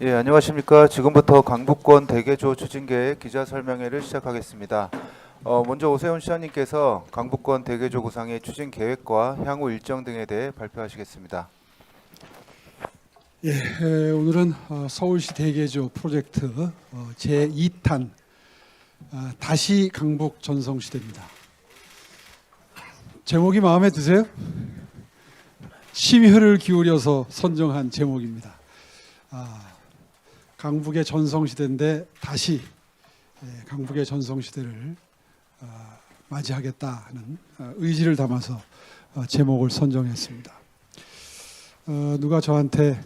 예, 안녕하십니까. 지금부터 강북권 대개조 추진계획 기자 설명회를 시작하겠습니다. 어, 먼저 오세훈 시장님께서 강북권 대개조 구상의 추진 계획과 향후 일정 등에 대해 발표하시겠습니다. 예, 에, 오늘은 어, 서울시 대개조 프로젝트 어, 제 2탄 어, 다시 강북 전성시대입니다. 제목이 마음에 드세요? 심혈을 기울여서 선정한 제목입니다. 아, 강북의 전성시대인데 다시 예, 강북의 전성시대를 어, 맞이하겠다 하는 어, 의지를 담아서 어, 제목을 선정했습니다. 어, 누가 저한테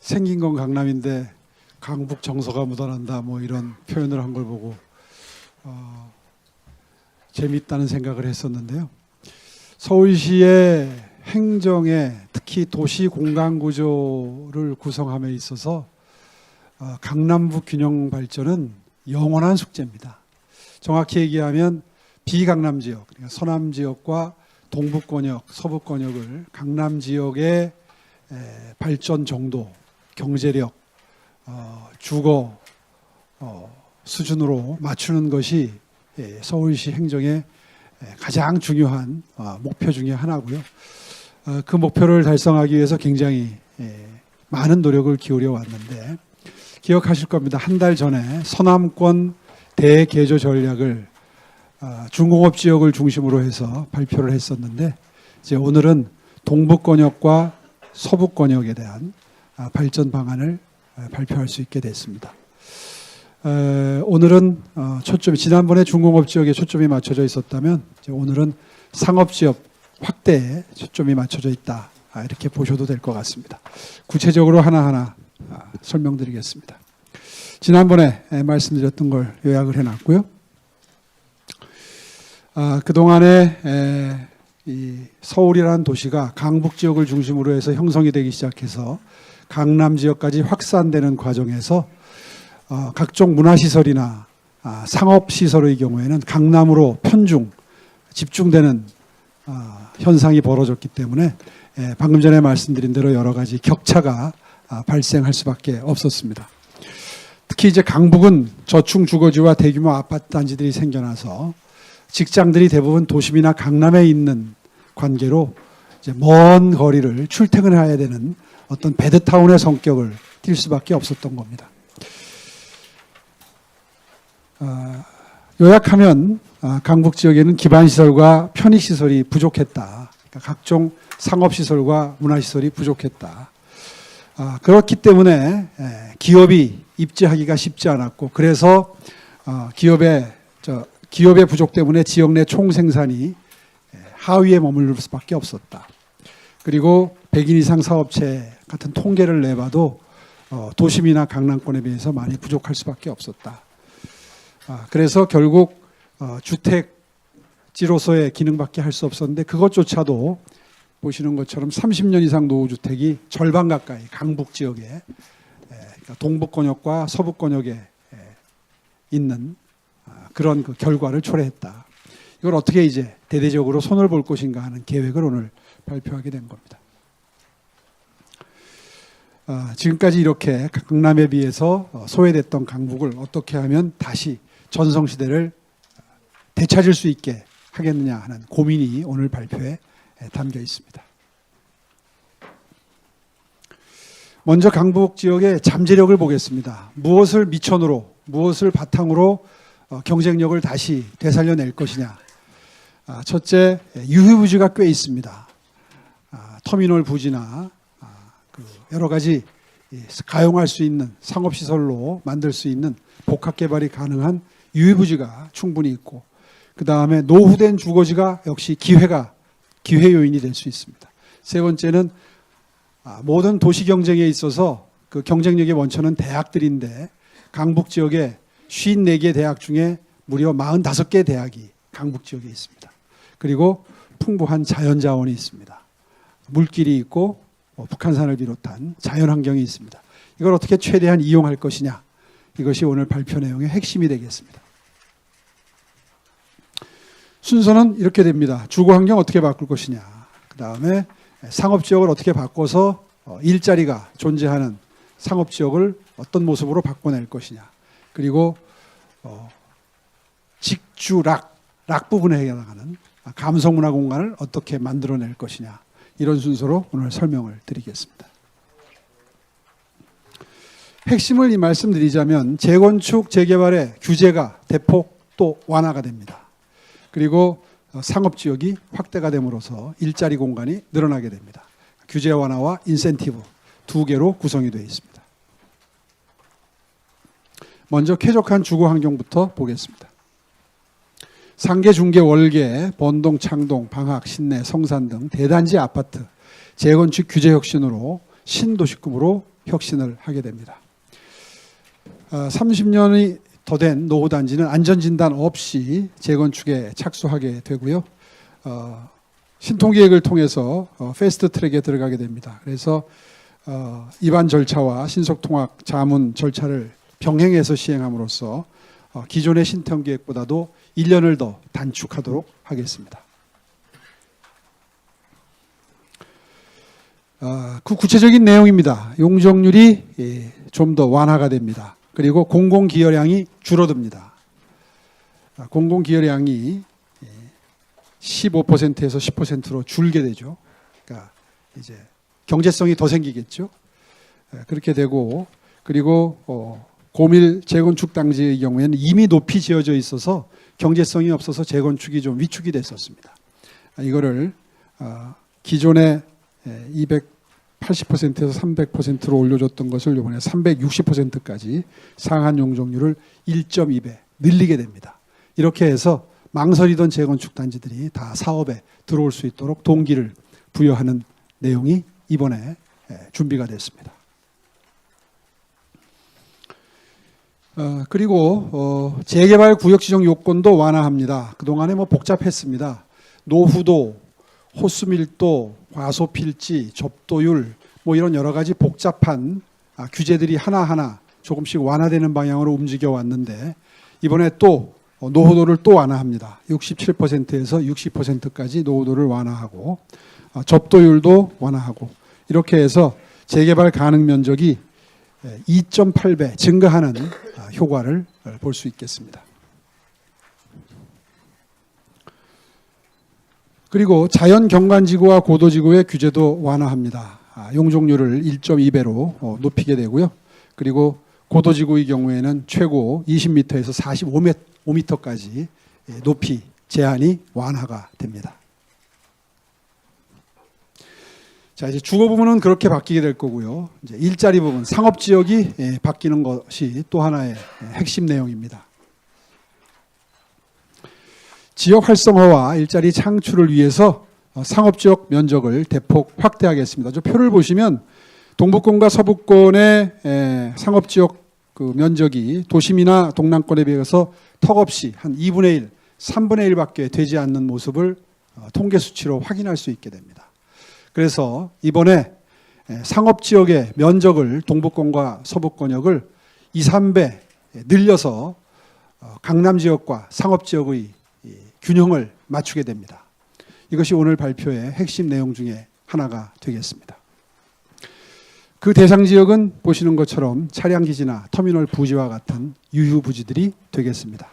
생긴 건 강남인데 강북 정서가 묻어난다 뭐 이런 표현을 한 걸 보고 어, 재밌다는 생각을 했었는데요. 서울시의 행정에 특히 도시 공간 구조를 구성함에 있어서 어, 강남북 균형 발전은 영원한 숙제입니다. 정확히 얘기하면 비강남 지역, 그러니까 서남 지역과 동북 권역, 서북 권역을 강남 지역의 에, 발전 정도, 경제력, 어, 주거 어, 수준으로 맞추는 것이 예, 서울시 행정의 에, 가장 중요한 어, 목표 중에 하나고요. 어, 그 목표를 달성하기 위해서 굉장히 예, 많은 노력을 기울여 왔는데 기억하실 겁니다. 한 달 전에 서남권 대개조 전략을 어, 중공업 지역을 중심으로 해서 발표를 했었는데 이제 오늘은 동북권역과 서북권역에 대한 아, 발전 방안을 아, 발표할 수 있게 됐습니다. 에, 오늘은 어, 초점이 지난번에 중공업 지역에 초점이 맞춰져 있었다면 오늘은 상업 지역 확대에 초점이 맞춰져 있다 아, 이렇게 보셔도 될 것 같습니다. 구체적으로 하나하나 아, 설명드리겠습니다. 지난번에 에, 말씀드렸던 걸 요약을 해놨고요. 아, 그 동안에 이 서울이라는 도시가 강북 지역을 중심으로 해서 형성이 되기 시작해서 강남 지역까지 확산되는 과정에서 어, 각종 문화시설이나 아, 상업시설의 경우에는 강남으로 편중 집중되는 아, 현상이 벌어졌기 때문에 예, 방금 전에 말씀드린 대로 여러 가지 격차가 아, 발생할 수밖에 없었습니다. 특히 이제 강북은 저층 주거지와 대규모 아파트 단지들이 생겨나서 직장들이 대부분 도심이나 강남에 있는 관계로 이제 먼 거리를 출퇴근해야 되는 어떤 베드타운의 성격을 띌 수밖에 없었던 겁니다. 아, 요약하면 아, 강북 지역에는 기반 시설과 편의 시설이 부족했다. 그러니까 각종 상업 시설과 문화 시설이 부족했다. 아, 그렇기 때문에 에, 기업이 입지하기가 쉽지 않았고 그래서 어, 기업의 저 기업의 부족 때문에 지역 내 총생산이 에, 하위에 머무를 수밖에 없었다. 그리고 100인 이상 사업체 같은 통계를 내봐도 어, 도심이나 강남권에 비해서 많이 부족할 수밖에 없었다. 아, 그래서 결국 어, 주택지로서의 기능밖에 할 수 없었는데 그것조차도 보시는 것처럼 30년 이상 노후 주택이 절반 가까이 강북 지역에 에, 그러니까 동북 권역과 서북 권역에 에, 있는 아, 그런 그 결과를 초래했다. 이걸 어떻게 이제 대대적으로 손을 볼 것인가 하는 계획을 오늘 발표하게 된 겁니다. 아, 지금까지 이렇게 강남에 비해서 어, 소외됐던 강북을 어떻게 하면 다시 전성시대를 되찾을 수 있게 하겠느냐 하는 고민이 오늘 발표에 담겨 있습니다. 먼저 강북 지역의 잠재력을 보겠습니다. 무엇을 미천으로, 무엇을 바탕으로 어, 경쟁력을 다시 되살려낼 것이냐. 아, 첫째, 유휴부지가 꽤 있습니다. 아, 터미널 부지나 아, 그 여러 가지 이, 가용할 수 있는 상업시설로 만들 수 있는 복합 개발이 가능한 유휴부지가 충분히 있고 그 다음에 노후된 주거지가 역시 기회가 기회 요인이 될 수 있습니다. 세 번째는 아, 모든 도시 경쟁에 있어서 그 경쟁력의 원천은 대학들인데 강북 지역에 54개 대학 중에 무려 45개 대학이 강북 지역에 있습니다. 그리고 풍부한 자연 자원이 있습니다. 물길이 있고 뭐 북한산을 비롯한 자연 환경이 있습니다. 이걸 어떻게 최대한 이용할 것이냐 이것이 오늘 발표 내용의 핵심이 되겠습니다. 순서는 이렇게 됩니다. 주거 환경 어떻게 바꿀 것이냐. 그 다음에 상업 지역을 어떻게 바꿔서 어, 일자리가 존재하는 상업 지역을 어떤 모습으로 바꿔낼 것이냐. 그리고 어, 직주락 락 부분에 해당하는 감성 문화 공간을 어떻게 만들어낼 것이냐. 이런 순서로 오늘 설명을 드리겠습니다. 핵심을 이 말씀드리자면 재건축 재개발의 규제가 대폭 또 완화가 됩니다. 그리고 어, 상업 지역이 확대가 됨으로써 일자리 공간이 늘어나게 됩니다. 규제 완화와 인센티브 두 개로 구성이 되어 있습니다. 먼저 쾌적한 주거 환경부터 보겠습니다. 상계, 중계, 월계, 번동, 창동, 방학, 신내, 성산 등 대단지 아파트 재건축 규제 혁신으로 신도시급으로 혁신을 하게 됩니다. 30년이 더된 노후 단지는 안전 진단 없이 재건축에 착수하게 되고요. 어, 신통 계획을 통해서 어, 패스트 트랙에 들어가게 됩니다. 그래서 어, 입안 절차와 신속 통합 자문 절차를 병행해서 시행함으로써 어, 기존의 신통 계획보다도 1년을 더 단축하도록 하겠습니다. 어, 그 구체적인 내용입니다. 용적률이 예, 좀더 완화가 됩니다. 그리고 공공 기여량이 줄어듭니다. 아, 공공 기여량이 15%에서 10%로 줄게 되죠. 그러니까 이제 경제성이 더 생기겠죠. 예, 그렇게 되고 그리고 어, 고밀 재건축 당지의 경우에는 이미 높이 지어져 있어서 경제성이 없어서 재건축이 좀 위축이 됐었습니다. 아, 이거를 어, 기존의 280%에서 300%로 올려줬던 것을 이번에 360%까지 상한 용적률을 1.2배 늘리게 됩니다. 이렇게 해서 망설이던 재건축 단지들이 다 사업에 들어올 수 있도록 동기를 부여하는 내용이 이번에 예, 준비가 됐습니다. 어, 그리고 어, 재개발 구역 지정 요건도 완화합니다. 그동안에 뭐 복잡했습니다. 노후도, 호수밀도, 과소필지, 접도율 뭐 이런 여러 가지 복잡한 아, 규제들이 하나하나 조금씩 완화되는 방향으로 움직여 왔는데 이번에 또 어, 노후도를 또 완화합니다. 67%에서 60%까지 노후도를 완화하고 어, 접도율도 완화하고 이렇게 해서 재개발 가능 면적이 2.8배 증가하는 아, 효과를 볼 수 있겠습니다. 그리고 자연 경관지구와 고도지구의 규제도 완화합니다. 아, 용적률을 1.2배로 어, 높이게 되고요. 그리고 고도지구의 경우에는 최고 20m에서 45m까지 예, 높이 제한이 완화가 됩니다. 자 이제 주거 부분은 그렇게 바뀌게 될 거고요. 이제 일자리 부분, 상업 지역이 예, 바뀌는 것이 또 하나의 예, 핵심 내용입니다. 지역 활성화와 일자리 창출을 위해서 어, 상업 지역 면적을 대폭 확대하겠습니다. 저 표를 보시면 동북권과 서북권의 에, 상업 지역 그 면적이 도심이나 동남권에 비해서 턱없이 한 2분의 1, 3분의 1밖에 되지 않는 모습을 어, 통계 수치로 확인할 수 있게 됩니다. 그래서 이번에 에, 상업 지역의 면적을 동북권과 서북권역을 2, 3배 늘려서 어, 강남 지역과 상업 지역의 이 균형을 맞추게 됩니다. 이것이 오늘 발표의 핵심 내용 중에 하나가 되겠습니다. 그 대상 지역은 보시는 것처럼 차량 기지나 터미널 부지와 같은 유휴 부지들이 되겠습니다.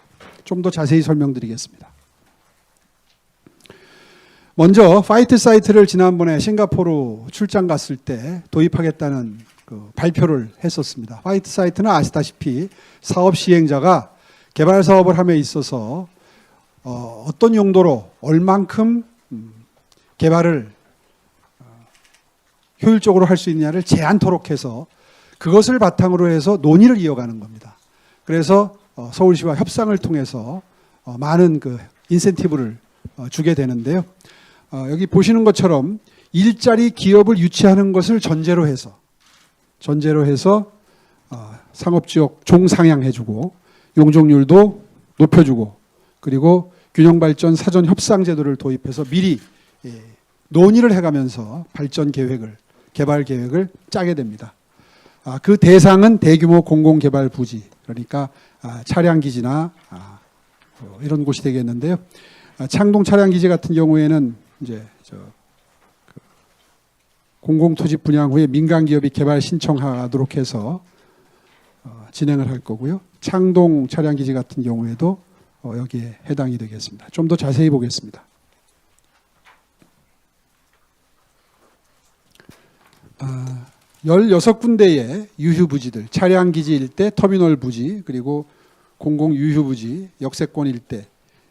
좀 더 자세히 설명드리겠습니다. 먼저 파이트 사이트를 지난번에 싱가포르 출장 갔을 때 도입하겠다는 그 발표를 했었습니다. 파이트 사이트는 아시다시피 사업 시행자가 개발 사업을 함에 있어서 어, 어떤 용도로 얼만큼 음, 개발을 어, 효율적으로 할 수 있느냐를 제한토록 해서 그것을 바탕으로 해서 논의를 이어가는 겁니다. 그래서 어, 서울시와 협상을 통해서 어, 많은 그 인센티브를 어, 주게 되는데요. 어, 여기 보시는 것처럼 일자리 기업을 유치하는 것을 전제로 해서 전제로 해서 어, 상업지역 종상향해주고 용적률도 높여주고 그리고 균형 발전 사전 협상 제도를 도입해서 미리 예, 논의를 해가면서 발전 계획을 개발 계획을 짜게 됩니다. 아, 그 대상은 대규모 공공 개발 부지 그러니까 아, 차량 기지나 아, 어, 이런 곳이 되겠는데요. 아, 창동 차량 기지 같은 경우에는 이제 저, 그 공공 토지 분양 후에 민간 기업이 개발 신청하도록 해서 어, 진행을 할 거고요. 창동 차량 기지 같은 경우에도 어, 여기에 해당이 되겠습니다. 좀 더 자세히 보겠습니다. 아, 16군데의 유휴 부지들, 차량 기지 일대, 터미널 부지, 그리고 공공 유휴 부지, 역세권 일대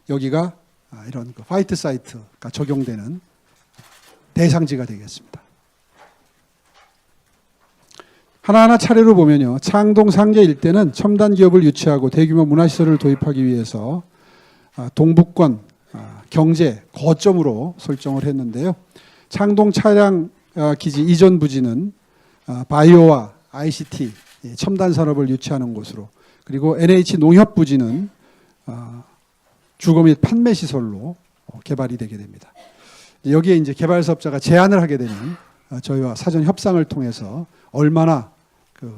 여기가 아, 이런 그 화이트 사이트가 적용되는 대상지가 되겠습니다. 하나하나 차례로 보면요. 창동 상계 일대는 첨단 기업을 유치하고 대규모 문화시설을 도입하기 위해서 아, 동북권 아, 경제 거점으로 설정을 했는데요. 창동 차량 아, 기지 이전 부지는 아, 바이오와 ICT 예, 첨단 산업을 유치하는 곳으로 그리고 NH 농협 부지는 아, 주거 및 판매 시설로 어, 개발이 되게 됩니다. 여기에 이제 개발 사업자가 제안을 하게 되는 아, 저희와 사전 협상을 통해서 얼마나 그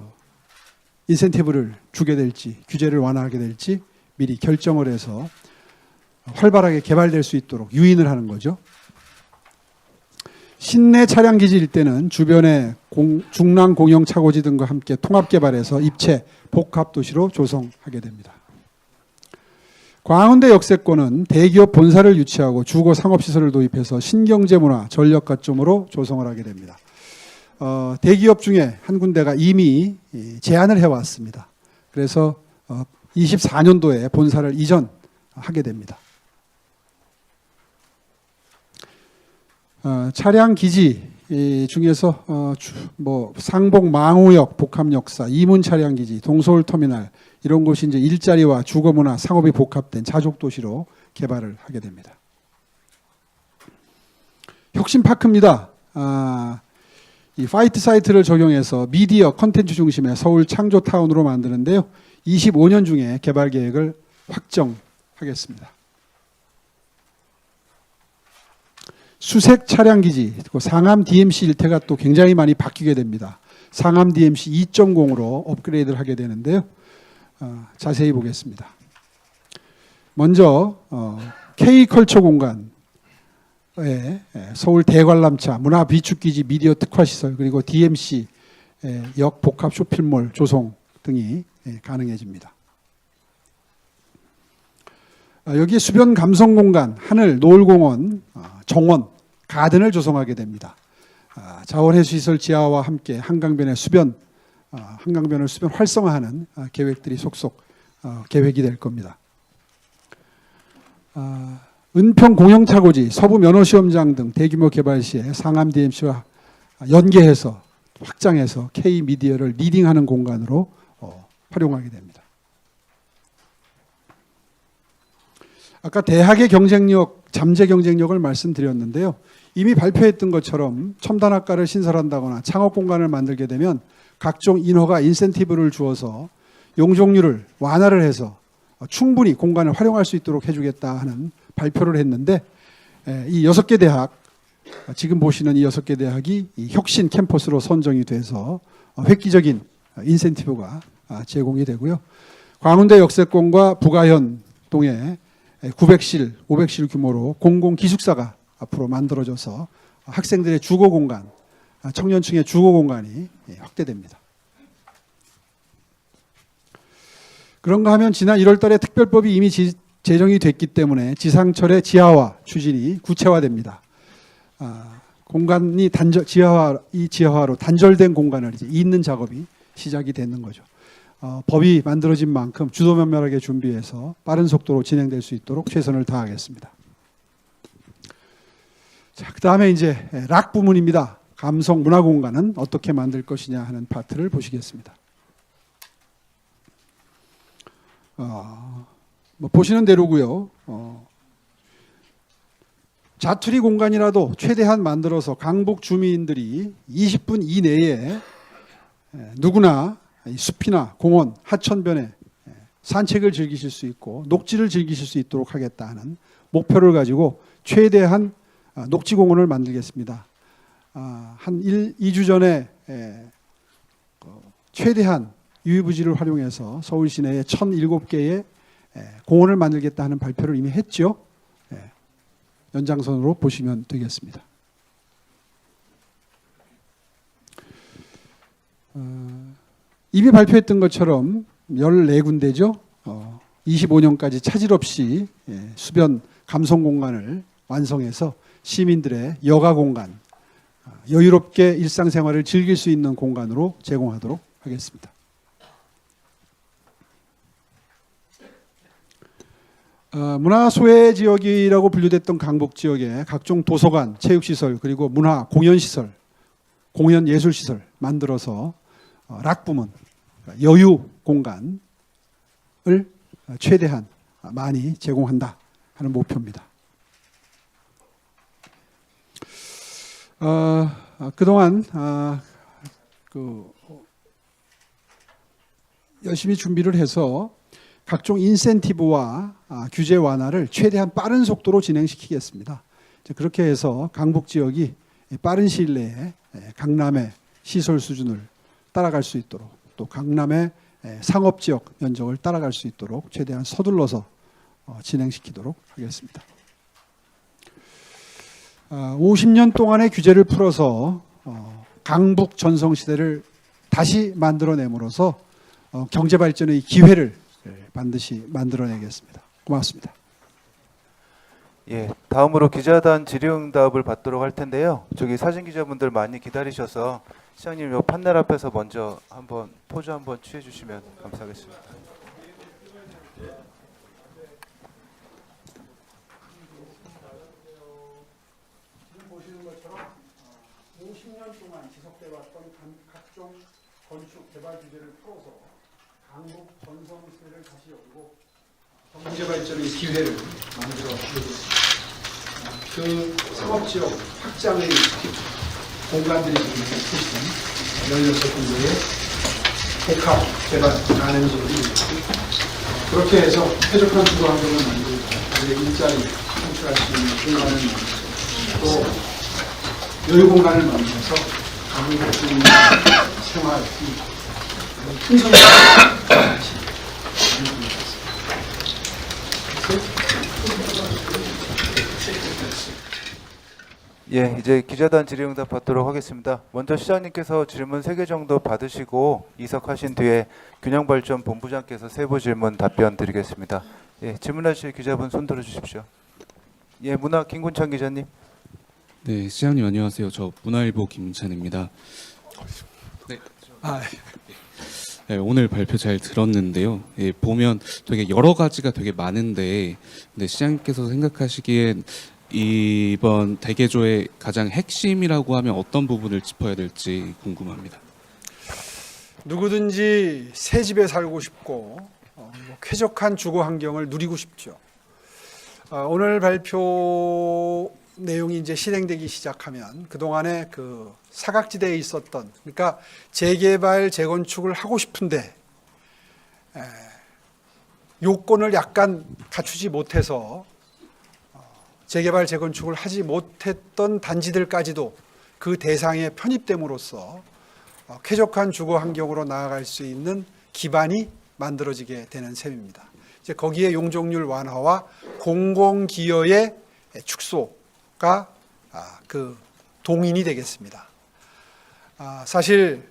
인센티브를 주게 될지 규제를 완화하게 될지 미리 결정을 해서 활발하게 개발될 수 있도록 유인을 하는 거죠. 신내 차량 기지 일 때는 주변의 공- 중랑 공영 차고지 등과 함께 통합 개발해서 입체 복합 도시로 조성하게 됩니다. 광운대 역세권은 대기업 본사를 유치하고 주거 상업 시설을 도입해서 신경제 문화 전력 가점으로 조성을 하게 됩니다. 어, 대기업 중에 한 군데가 이미 이, 제안을 해왔습니다. 그래서 어, 24년도에 본사를 이전하게 됩니다. 어, 차량 기지 이 중에서 어, 주- 뭐 상봉 망우역 복합역사 이문 차량 기지 동서울 터미널 이런 곳이 이제 일자리와 주거 문화 상업이 복합된 자족 도시로 개발을 하게 됩니다. 혁신 파크입니다. 아, 이 파이트 사이트를 적용해서 미디어 컨텐츠 중심의 서울 창조 타운으로 만드는데요. 25년 중에 개발 계획을 확정하겠습니다. 수색 차량 기지, 상암 DMC 일태가 또 굉장히 많이 바뀌게 됩니다. 상암 DMC 2.0으로 업그레이드를 하게 되는데요. 어, 자세히 보겠습니다. 먼저 어, K컬처 공간에 예, 서울 대관람차, 문화 비축기지 미디어 특화시설 그리고 DMC 예, 역 복합 쇼핑몰 조성 등이 예, 가능해집니다. 아, 여기 수변 감성 공간, 하늘, 노을공원, 아, 정원, 가든을 조성하게 됩니다. 아, 자원해수시설 지하와 함께 한강변의 수변, 아, 한강변을 수변 활성화하는 아, 계획들이 속속 어, 계획이 될 겁니다. 아, 은평 공영차고지, 서부 면허시험장 등 대규모 개발 시에 상암 DMC와 연계해서 확장해서 K 미디어를 리딩하는 공간으로 어, 활용하게 됩니다. 아까 대학의 경쟁력, 잠재 경쟁력을 말씀드렸는데요. 이미 발표했던 것처럼 첨단 학과를 신설한다거나 창업 공간을 만들게 되면 각종 인허가 인센티브를 주어서 용적률을 완화를 해서 충분히 공간을 활용할 수 있도록 해주겠다 하는 발표를 했는데 에, 이 여섯 개 대학 지금 보시는 이 여섯 개 대학이 이 혁신 캠퍼스로 선정이 돼서 어, 획기적인 인센티브가 아, 제공이 되고요. 광운대 역세권과 부가현 동에 900실, 500실 규모로 공공 기숙사가 앞으로 만들어져서 학생들의 주거 공간, 아, 청년층의 주거 공간이 예, 확대됩니다. 그런가 하면 지난 1월 달에 특별법이 이미 지- 제정이 됐기 때문에 지상철의 지하화 추진이 구체화됩니다. 아, 공간이 단절, 지하화, 이 지하화로 단절된 공간을 이제 잇는 작업이 시작이 되는 거죠. 어, 법이 만들어진 만큼 주도면밀하게 준비해서 빠른 속도로 진행될 수 있도록 최선을 다하겠습니다. 자, 그 다음에 이제 락 부문입니다. 감성 문화 공간은 어떻게 만들 것이냐 하는 파트를 보시겠습니다. 어, 뭐 보시는 대로고요. 어, 자투리 공간이라도 최대한 만들어서 강북 주민들이 20분 이내에 에, 누구나 이 숲이나 공원, 하천변에 에, 산책을 즐기실 수 있고 녹지를 즐기실 수 있도록 하겠다 하는 목표를 가지고 최대한 아, 녹지공원을 만들겠습니다. 아, 한 1, 2주 전에 에, 어, 최대한 유유부지를 활용해서 서울 시내에 1,007개의 공원을 만들겠다 하는 발표를 이미 했죠. 예, 연장선으로 보시면 되겠습니다. 어, 이미 발표했던 것처럼 14군데죠. 어, 25년까지 차질 없이 예, 수변 감성 공간을 완성해서 시민들의 여가 공간, 어, 여유롭게 일상생활을 즐길 수 있는 공간으로 제공하도록 하겠습니다. 문화 소외 지역이라고 분류됐던 강북 지역에 각종 도서관, 체육시설 그리고 문화 공연 시설, 공연 예술 시설 만들어서 어, 락 부문, 여유 공간을 최대한 많이 제공한다 하는 목표입니다. 어, 어, 그동안 아, 그 열심히 준비를 해서 각종 인센티브와 아, 규제 완화를 최대한 빠른 속도로 진행시키겠습니다. 그렇게 해서 강북 지역이 빠른 시일 내에 에, 강남의 시설 수준을 따라갈 수 있도록 또 강남의 에, 상업 지역 면적을 따라갈 수 있도록 최대한 서둘러서 어, 진행시키도록 하겠습니다. 아, 50년 동안의 규제를 풀어서 어, 강북 전성 시대를 다시 만들어내므로써 어, 경제 발전의 기회를 예, 반드시 만들어내겠습니다. 고맙습니다. 예, 다음으로 기자단 질의응답을 받도록 할 텐데요. 저기 사진 기자분들 많이 기다리셔서 시장님 요 판넬 앞에서 먼저 한번 포즈 한번 취해 주시면 감사하겠습니다. 지금 보시는 것처럼 50년 동안 지속돼 왔던 각종 건축 개발 규제를 풀어서 전성 시대를 다시 열고 경제 발전의 기회를 만들어 주겠습니다. 그 상업 지역 확장의 공간들이 지금 있으신 16군데의 복합 개발 가능성이 그렇게 해서 쾌적한 주거 환경을 만들고 우리의 일자리 창출할 수 있는 공간을 만들고 또 여유 공간을 만들어서 강북 주민 생활이 예, 이제 기자단 질의응답 받도록 하겠습니다. 먼저 시장님께서 질문 3개 정도 받으시고 이석하신 뒤에 균형발전 본부장께서 세부 질문 답변 드리겠습니다. 예, 질문하실 기자분 손 들어 주십시오. 예, 문화 김군창 기자님. 네, 시장님 안녕하세요. 저 문화일보 김찬입니다. 아, 네, 오늘 발표 잘 들었는데요. 예, 보면 되게 여러 가지가 되게 많은데, 근데 시장님께서 생각하시기엔 이번 대개조의 가장 핵심이라고 하면 어떤 부분을 짚어야 될지 궁금합니다. 누구든지 새 집에 살고 싶고 어, 뭐 쾌적한 주거 환경을 누리고 싶죠. 어, 오늘 발표 내용이 이제 실행되기 시작하면 그 동안에 그 사각지대에 있었던 그러니까 재개발 재건축을 하고 싶은데 에, 요건을 약간 갖추지 못해서 어, 재개발 재건축을 하지 못했던 단지들까지도 그 대상에 편입됨으로써 어, 쾌적한 주거 환경으로 나아갈 수 있는 기반이 만들어지게 되는 셈입니다. 이제 거기에 용적률 완화와 공공 기여의 축소가 아, 그 동인이 되겠습니다. 아, 사실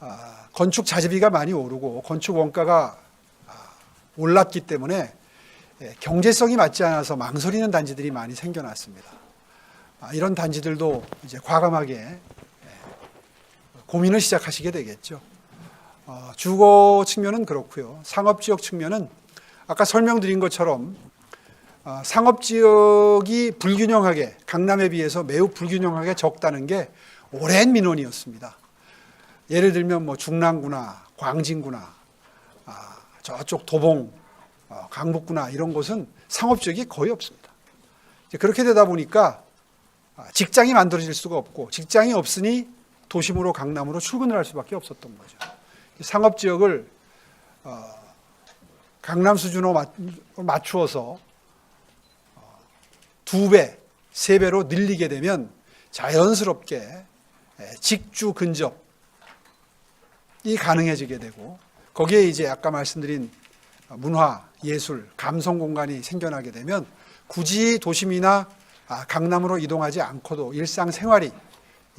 아, 건축 자재비가 많이 오르고 건축 원가가 아, 올랐기 때문에 예, 경제성이 맞지 않아서 망설이는 단지들이 많이 생겨났습니다. 아, 이런 단지들도 이제 과감하게 고민을 시작하시게 되겠죠. 어, 주거 측면은 그렇고요. 상업 지역 측면은 아까 설명드린 것처럼 어, 상업 지역이 불균형하게 강남에 비해서 매우 불균형하게 적다는 게 오랜 민원이었습니다. 예를 들면 뭐 중랑구나 광진구나 아, 저쪽 도봉 어, 강북구나 이런 곳은 상업 지역이 거의 없습니다. 그렇게 되다 보니까 아, 직장이 만들어질 수가 없고 직장이 없으니 도심으로 강남으로 출근을 할 수밖에 없었던 거죠. 상업 지역을 어, 강남 수준으로 맞- 맞추어서 어, 두 배, 세 배로 늘리게 되면 자연스럽게 에, 직주 근접이 가능해지게 되고 거기에 이제 아까 말씀드린 문화, 예술, 감성 공간이 생겨나게 되면 굳이 도심이나 아, 강남으로 이동하지 않고도 일상 생활이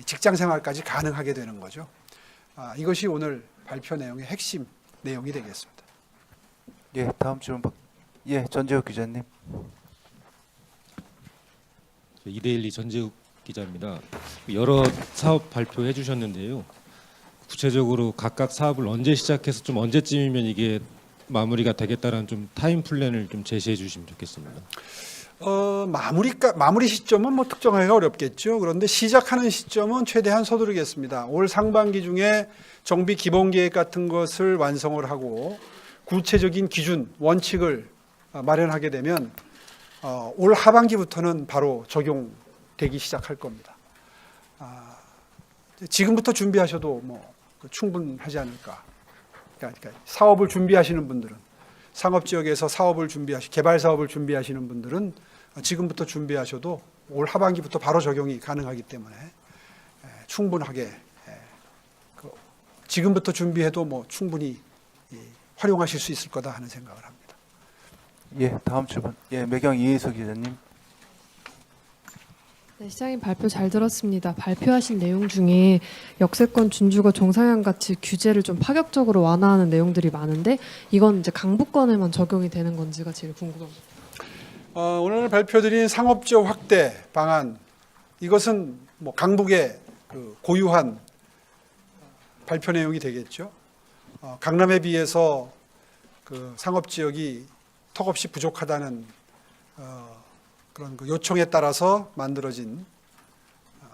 직장 생활까지 가능하게 되는 거죠. 아, 이것이 오늘 발표 내용의 핵심 내용이 되겠습니다. 예, 다음 질문 받... 예, 전재욱 기자님. 이데일리 전재욱 기자입니다. 여러 사업 발표해 주셨는데요. 구체적으로 각각 사업을 언제 시작해서 좀 언제쯤이면 이게 마무리가 되겠다라는 좀 타임 플랜을 좀 제시해 주시면 좋겠습니다. 어, 마무리가 마무리 시점은 뭐 특정하기가 어렵겠죠. 그런데 시작하는 시점은 최대한 서두르겠습니다. 올 상반기 중에 정비 기본 계획 같은 것을 완성을 하고 구체적인 기준 원칙을 어, 마련하게 되면 어, 올 하반기부터는 바로 적용되기 시작할 겁니다. 아, 지금부터 준비하셔도 뭐그 충분하지 않을까. 그러니까, 그러니까 사업을 준비하시는 분들은 상업 지역에서 사업을 준비하시 개발 사업을 준비하시는 분들은 지금부터 준비하셔도 올 하반기부터 바로 적용이 가능하기 때문에 에, 충분하게 에, 그 지금부터 준비해도 뭐 충분히 이, 활용하실 수 있을 거다 하는 생각을 합니다. 예, 다음 질문. 예, 매경 이혜수 기자님. 네, 시장님 발표 잘 들었습니다. 발표하신 내용 중에 역세권 준주거 종상향 같이 규제를 좀 파격적으로 완화하는 내용들이 많은데 이건 이제 강북권에만 적용이 되는 건지가 제일 궁금합니다. 어, 오늘 발표드린 상업지역 확대 방안 이것은 뭐 강북의 그 고유한 발표 내용이 되겠죠. 어, 강남에 비해서 그 상업지역이 턱없이 부족하다는 어, 그런 그 요청에 따라서 만들어진 어,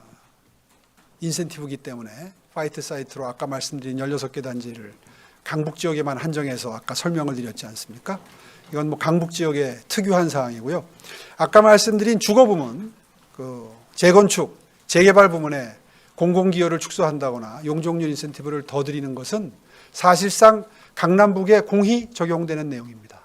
인센티브이기 때문에 파이트 사이트로 아까 말씀드린 16개 단지를 강북 지역에만 한정해서 아까 설명을 드렸지 않습니까? 이건 뭐 강북 지역의 특유한 사항이고요. 아까 말씀드린 주거 부문, 그 재건축, 재개발 부문에 공공기여를 축소한다거나 용적률 인센티브를 더 드리는 것은 사실상 강남북에 공히 적용되는 내용입니다.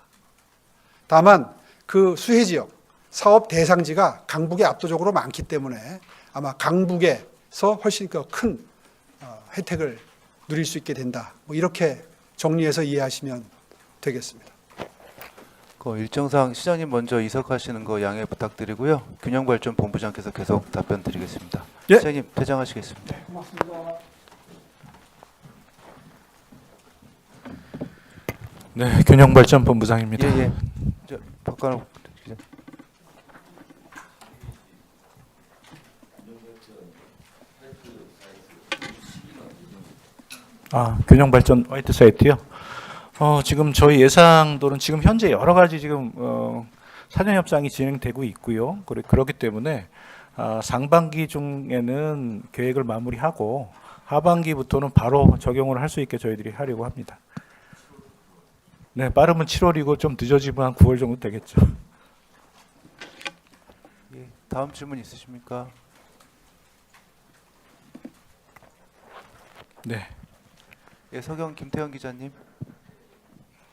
다만 그 수혜 지역, 사업 대상지가 강북에 압도적으로 많기 때문에 아마 강북에서 훨씬 더큰 어, 혜택을 누릴 수 있게 된다. 뭐 이렇게 정리해서 이해하시면 되겠습니다. 그 일정상 시장님 먼저 이석하시는 거 양해 부탁드리고요. 균형발전 본부장께서 계속 답변 드리겠습니다. 예. 시장님 퇴장하시겠습니다. 네, 균형발전 본부장입니다. 예, 예. 기자. 아, 균형 발전 화이트 사이트요. 어, 지금 저희 예상도는 지금 현재 여러 가지 지금 어, 사전 협상이 진행되고 있고요. 그래- 그렇기 때문에 아, 상반기 중에는 계획을 마무리하고 하반기부터는 바로 적용을 할 수 있게 저희들이 하려고 합니다. 네, 빠르면 7월이고 좀 늦어지면 한 9월 정도 되겠죠. 예, 다음 질문 있으십니까? 네. 예, 서경 김태현 기자님.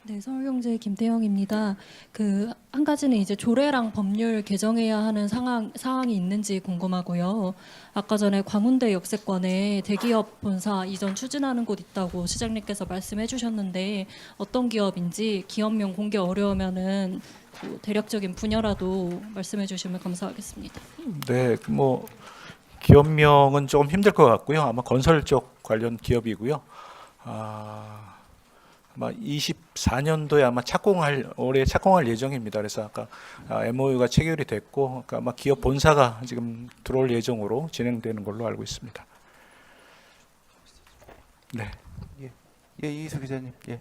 네, 서울경제 김태영입니다. 그 한 가지는 이제 조례랑 법률 개정해야 하는 상황 사항이 있는지 궁금하고요. 아까 전에 광운대 역세권에 대기업 본사 이전 추진하는 곳 있다고 시장님께서 말씀해 주셨는데 어떤 기업인지 기업명 공개 어려우면은 그 대략적인 분야라도 말씀해 주시면 감사하겠습니다. 네, 뭐 기업명은 조금 힘들 것 같고요. 아마 건설 쪽 관련 기업이고요. 아, 아마 24년도에 아마 착공할 올해 착공할 예정입니다. 그래서 아까 아, MOU가 체결이 됐고, 그러니까 아마 기업 본사가 지금 들어올 예정으로 진행되는 걸로 알고 있습니다. 네, 예, 이희수 기자님. 예.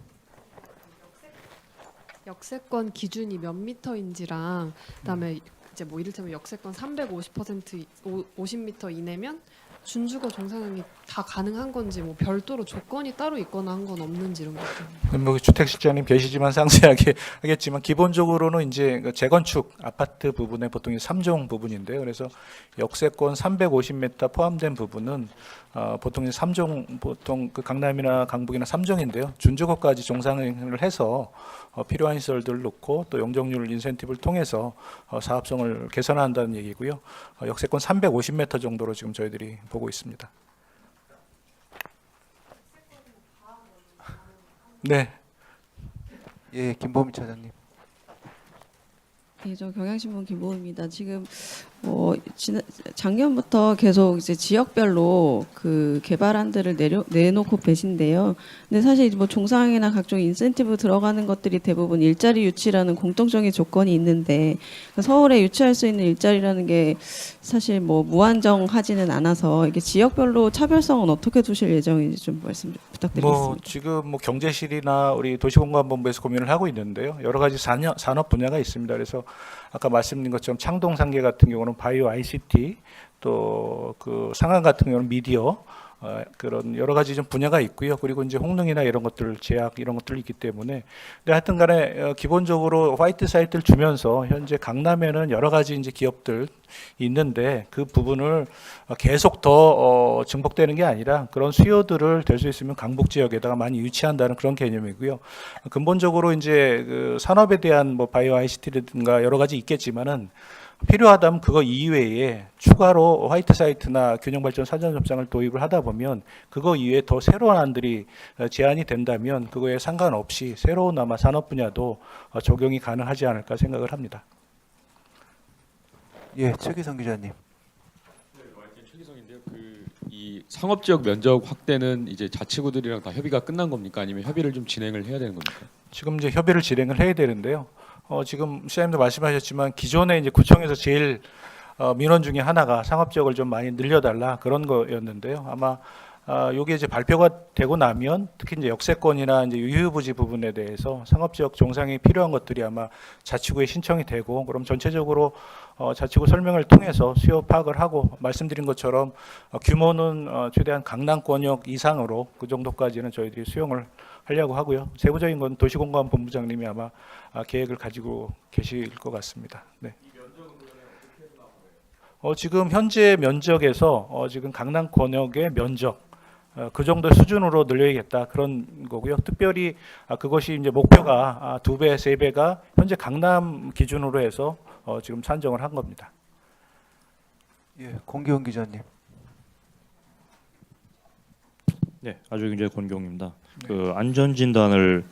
역세권 기준이 몇 미터인지랑 그다음에 이제 뭐 이를테면 역세권 350% 50m 이내면 준주거 종상향이 다 가능한 건지 뭐 별도로 조건이 따로 있거나 한 건 없는지 이런 것들. 뭐 주택 실장님 계시지만 상세하게 하겠지만 기본적으로는 이제 그 재건축 아파트 부분에 보통 3종 부분인데요. 그래서 역세권 350m 포함된 부분은 어, 보통 3종 보통 그 강남이나 강북이나 3종인데요. 준주거까지 종상을 해서 어, 필요한 시설들을 놓고 또 용적률 인센티브를 통해서 어, 사업성을 개선한다는 얘기고요. 어, 역세권 350m 정도로 지금 저희들이 보고 있습니다. 네. 예, 김보미 차장님. 네, 저 경향신문 김보입니다. 지금 어, 지난, 작년부터 계속 이제 지역별로 그 개발안들을 내려, 내놓고 계신데요. 근데 사실 뭐 종상이나 각종 인센티브 들어가는 것들이 대부분 일자리 유치라는 공통적인 조건이 있는데 그 서울에 유치할 수 있는 일자리라는 게 사실 뭐 무한정하지는 않아서 이게 지역별로 차별성은 어떻게 두실 예정인지 좀 말씀 좀 부탁드리겠습니다. 뭐 지금 뭐 경제실이나 우리 도시공간본부에서 고민을 하고 있는데요. 여러 가지 산업, 산업 분야가 있습니다. 그래서 아까 말씀드린 것처럼 창동 상계 같은 경우는 바이오 ICT 또 그 상암 같은 경우는 미디어 어, 그런 여러 가지 좀 분야가 있고요. 그리고 이제 홍릉이나 이런 것들 제약 이런 것들이 있기 때문에 근데 하여튼 간에 어, 기본적으로 화이트 사이트를 주면서 현재 강남에는 여러 가지 이제 기업들 있는데 그 부분을 계속 더 어, 증폭되는 게 아니라 그런 수요들을 될 수 있으면 강북 지역에다가 많이 유치한다는 그런 개념이고요. 근본적으로 이제 그 산업에 대한 뭐 바이오 ICT라든가 여러 가지 있겠지만은 필요하다면 그거 이외에 추가로 화이트 사이트나 균형 발전 사전 접상을 도입을 하다 보면 그거 이외에 더 새로운 안들이 어, 제한이 된다면 그거에 상관없이 새로운 아마 산업 분야도 어, 적용이 가능하지 않을까 생각을 합니다. 예, 최기성 기자님. 최기성인데요. 그이 상업 지역 면적 확대는 이제 자치구들이랑 다 협의가 끝난 겁니까? 아니면 협의를 좀 진행을 해야 되는 겁니까? 지금 이제 협의를 진행을 해야 되는데요. 어, 지금 시장님도 말씀하셨지만 기존에 이제 구청에서 제일 어, 민원 중에 하나가 상업 지역을 좀 많이 늘려달라 그런 거였는데요. 아마 아, 요게 이제 발표가 되고 나면 특히 이제 역세권이나 이제 유휴부지 부분에 대해서 상업 지역 종상이 필요한 것들이 아마 자치구에 신청이 되고 그럼 전체적으로 어, 자치구 설명을 통해서 수요 파악을 하고 말씀드린 것처럼 어, 규모는 어, 최대한 강남권역 이상으로 그 정도까지는 저희들이 수용을 하려고 하고요. 세부적인 건 도시공간본부장님이 아마 아, 계획을 가지고 계실 것 같습니다. 네. 어, 지금 현재 면적에서 어, 지금 강남 권역의 면적 어, 그 정도 수준으로 늘려야겠다 그런 거고요. 특별히 아, 그것이 이제 목표가 아, 두 배, 세 배가 현재 강남 기준으로 해서 어, 지금 산정을 한 겁니다. 예, 공기훈 기자님. 네, 아주 굉장히 권경입니다. 그 안전 진단을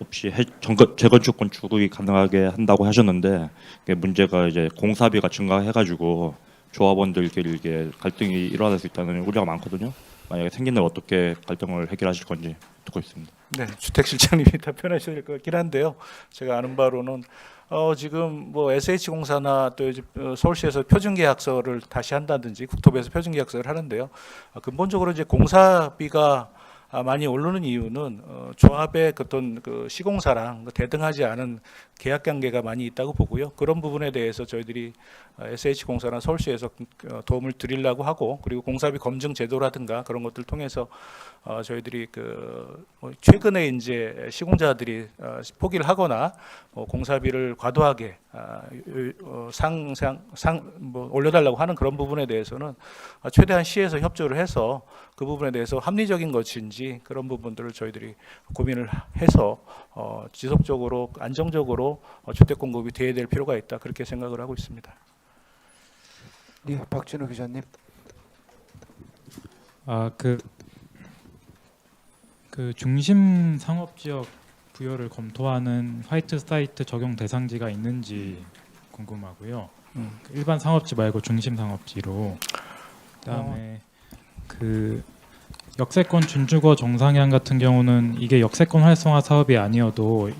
없이 해, 정거, 재건축 건축이 가능하게 한다고 하셨는데 문제가 이제 공사비가 증가해가지고 조합원들끼리 이게 갈등이 일어날 수 있다는 우려가 많거든요. 만약에 생긴다면 어떻게 갈등을 해결하실 건지 듣고 있습니다. 네, 주택 실장님이 답변하셔야 될 것 같긴 한데요. 제가 아는 바로는 어, 지금 뭐 SH공사나 또 이제 어, 서울시에서 표준 계약서를 다시 한다든지 국토부에서 표준 계약서를 하는데요. 어, 근본적으로 이제 공사비가 아, 많이 오르는 이유는 어, 조합의 그 어떤 그 시공사랑 그 대등하지 않은 계약 관계가 많이 있다고 보고요. 그런 부분에 대해서 저희들이 SH공사나 서울시에서 어, 도움을 드리려고 하고 그리고 공사비 검증 제도라든가 그런 것들 통해서 어, 저희들이 그뭐 최근에 이제 시공자들이 어, 포기를 하거나 뭐 공사비를 과도하게 아, 요- 어, 상상 상뭐 올려달라고 하는 그런 부분에 대해서는 어, 최대한 시에서 협조를 해서 그 부분에 대해서 합리적인 것인지 그런 부분들을 저희들이 고민을 해서 어, 지속적으로 안정적으로 어, 주택 공급이 돼야 될 필요가 있다 그렇게 생각을 하고 있습니다. 예, 박진우 기자님. 아, 그, 그 중심 상업 지역 부여를 검토하는 화이트 사이트 적용 대상지가 있는지 궁금하고요. 음. 그 일반 상업지 말고 중심 상업지로 그다음에 그 역세권 준주거 정상향 같은 경우는 이게 역세권 활성화 사업이 아니어도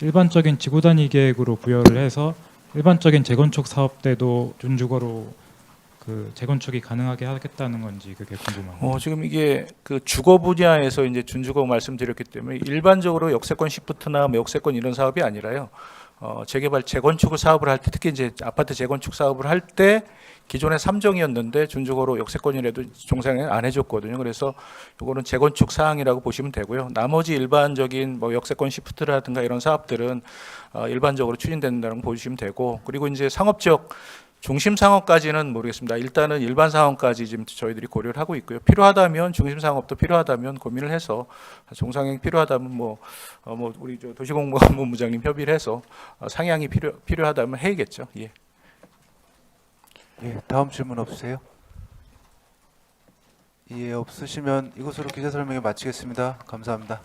일반적인 지구 단위 계획으로 부여를 해서 일반적인 재건축 사업 때도 준주거로 그 재건축이 가능하게 하겠다는 건지 그게 궁금합니다. 어, 지금 이게 그 주거 분야에서 이제 준주거 말씀드렸기 때문에 일반적으로 역세권 시프트나 뭐 역세권 이런 사업이 아니라요. 어, 재개발 재건축을 사업을 할 때 특히 이제 아파트 재건축 사업을 할 때 기존에 3종이었는데 준주거로 역세권이라도 종상에 안 해줬거든요. 그래서 이거는 재건축 사항이라고 보시면 되고요. 나머지 일반적인 뭐 역세권 시프트라든가 이런 사업들은 어, 일반적으로 추진된다는 거 보시면 되고 그리고 이제 상업지역 중심 상업까지는 모르겠습니다. 일단은 일반 상업까지 지금 저희들이 고려를 하고 있고요. 필요하다면 중심 상업도 필요하다면 고민을 해서 종상향 필요하다면 뭐, 어, 뭐 우리 저 도시공무원부장님 협의를 해서 어, 상향이 필요 필요하다면 해야겠죠. 예. 예, 다음 질문 없으세요? 예, 없으시면 이것으로 기자 설명회 마치겠습니다. 감사합니다.